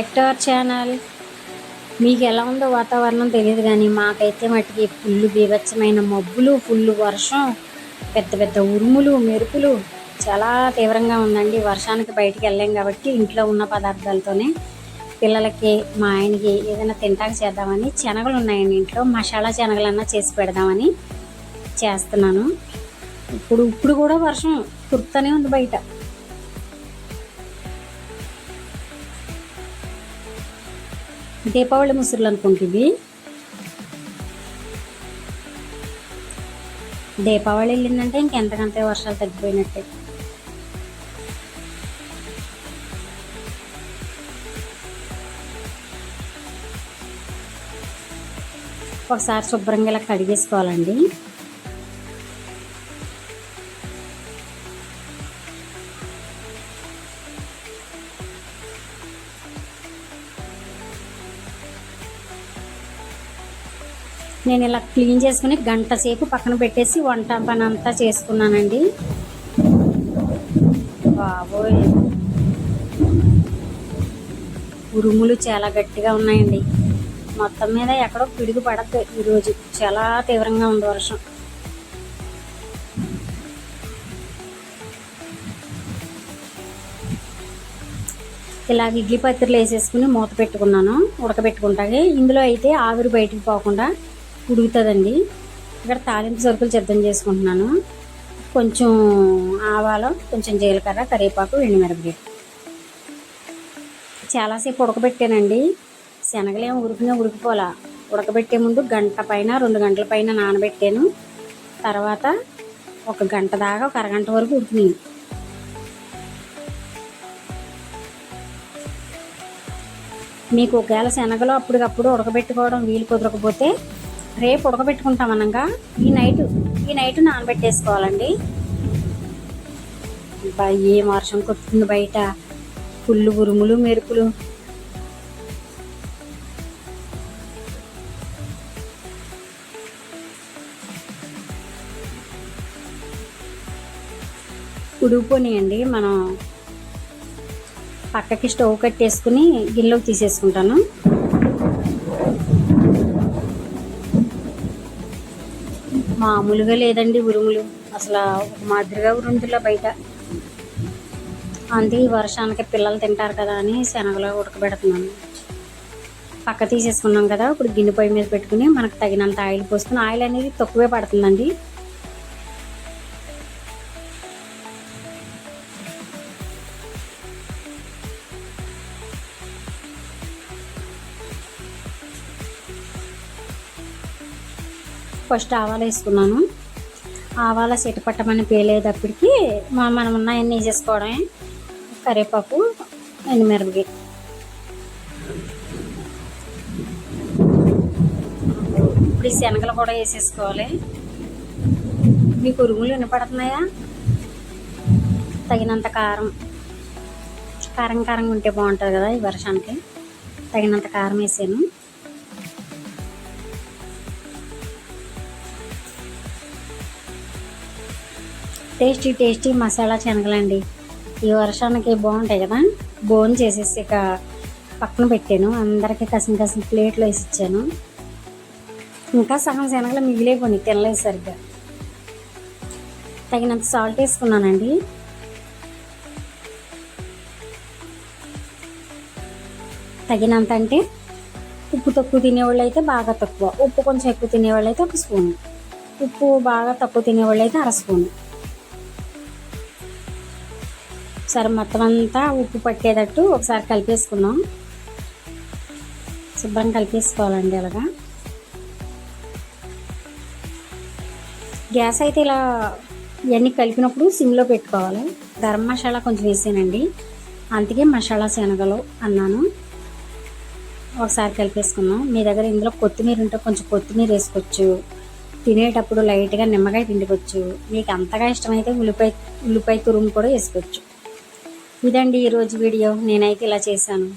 Back to our channel మీకు ఎలా ఉందో వాతావరణం తెలియదు కానీ మాకైతే మట్టికి ఫుల్ బీభత్సమైన మబ్బులు ఫుల్ వర్షం పెద్ద పెద్ద ఉరుములు మెరుపులు చాలా తీవ్రంగా ఉందండి. వర్షానికి బయటికి వెళ్ళాం కాబట్టి ఇంట్లో ఉన్న పదార్థాలతోనే పిల్లలకి మా ఆయనకి ఏదైనా తింటాక చేద్దామని శనగలు ఉన్నాయండి ఇంట్లో. మసాలా శనగలన్నా చేసి పెడదామని చేస్తున్నాను. ఇప్పుడు ఇప్పుడు కూడా వర్షం కుర్తనే ఉంది బయట. దీపావళి ముసురులు అనుకుంటుంది దీపావళి వెళ్ళిందంటే ఇంకెంతకంతే వర్షాలు తగ్గిపోయినట్టే. ఒకసారి శుభ్రంగా ఇలా కడిగేసుకోవాలండి. నేను ఇలా క్లీన్ చేసుకుని గంట సేపు పక్కన పెట్టేసి వంట పని అంతా చేసుకున్నానండి. బాబోయ్. ఉరుములు చాలా గట్టిగా ఉన్నాయండి. మొత్తం మీద ఎక్కడో పిడుగు పడద్దు ఈరోజు. చాలా తీవ్రంగా ఉంది వర్షం. ఇలాగ ఇడ్లీ పత్రిలు వేసేసుకుని మూత పెట్టుకున్నాను ఉడకబెట్టుకుంటాగే. ఇందులో అయితే ఆవిరి బయటికి పోకుండా ఉడుకుతుందండి ఇక్కడ తాలింపు సరుకులు సిద్ధం చేసుకుంటున్నాను. కొంచెం ఆవాలు కొంచెం జీలకర్ర కరివేపాకు ఎండుమిరపకాయ చాలాసేపు ఉడకబెట్టానండి. శనగలేం ఉరికినా ఉడికిపోలా. ఉడకబెట్టే ముందు గంట పైన రెండు గంటల పైన నానబెట్టాను. తర్వాత ఒక గంట దాకా ఒక అరగంట వరకు ఉడికినాయి మీకు ఒకవేళ శనగలు అప్పటికప్పుడు ఉడకబెట్టుకోవడం వీలు కుదరకపోతే రేపు ఉడకబెట్టుకుంటాం అనగా. ఈ నైట్ ఈ నైట్ నానబెట్టేసుకోవాలండి. ఏ ఏం వర్షం కొట్టుకుంది బయట. పుల్లు ఉరుములు మెరుపులు. ఉడికిపోయినాయండి. మనం పక్కకి స్టవ్ కట్టేసుకుని గిన్నెలోకి తీసేసుకుంటాను. మామూలుగా లేదండి ఉరుములు. అసలు ఒక మాదిరిగా ఉరుముతులా బయట. అందుకే ఈ వర్షానికి పిల్లలు తింటారు కదా అని శనగలో ఉడకబెడుతున్నాను. పక్క తీసేసుకున్నాం కదా ఇప్పుడు గిన్నె పొయ్యి మీద పెట్టుకుని మనకు తగినంత ఆయిల్ పోసుకుని ఆయిల్ అనేది తక్కువే పడుతుందండి. ఫస్ట్ ఆవాలు వేసుకున్నాను. ఆవాల చెట్టు పట్టమని పేలేటప్పటికి మ- మనం ఉన్నాయన్నీ వేసేసుకోవడమే. కరివేపాకు ఎండుమిరపకాయ. ఇప్పుడు ఈ శనగలు కూడా వేసేసుకోవాలి. మీకు పురుగులు వినపడుతున్నాయా? తగినంత కారం. కారం కారంగా ఉంటే బాగుంటుంది కదా ఈ వర్షానికి. తగినంత కారం వేసాను. టేస్టీ టేస్టీ మసాలా శనగలండి. ఈ వర్షానికి బాగుంటాయి కదా? బోన్ చేసేసి ఇక పక్కన పెట్టాను. అందరికీ కసిన కసిన ప్లేట్లో వేసి ఇచ్చాను ఇంకా సగం శనగలు మిగిలే తినలేదు సరిగ్గా. తగినంత సాల్ట్ వేసుకున్నానండి. తగినంత అంటే ఉప్పు తక్కువ తినేవాళ్ళు అయితే బాగా తక్కువ. ఉప్పు కొంచెం ఎక్కువ తినేవాళ్ళు అయితే ఒక స్పూన్. ఉప్పు బాగా తక్కువ తినేవాళ్ళు అయితే అర స్పూన్. సరే మొత్తం అంతా ఉప్పు పట్టేటట్టు ఒకసారి కలిపేసుకున్నాం శుభ్రం కలిపేసుకోవాలండి అలాగా గ్యాస్ అయితే ఇలా ఇవన్నీ కలిపినప్పుడు సిమ్లో పెట్టుకోవాలి. గరం మసాలా కొంచెం వేసానండి. అందుకే మసాలా శనగలు అన్నాను. ఒకసారి కలిపేసుకున్నాం మీ దగ్గర ఇందులో కొత్తిమీర ఉంటే కొంచెం కొత్తిమీర వేసుకోవచ్చు. తినేటప్పుడు లైట్గా నిమ్మకాయ పిండుకోవచ్చు. మీకు అంతగా ఇష్టమైతే ఉల్లిపాయ ఉల్లిపాయ తురుము కూడా వేసుకోవచ్చు. ఇదండి ఈరోజు వీడియో. నేనైతే ఇలా చేశాను.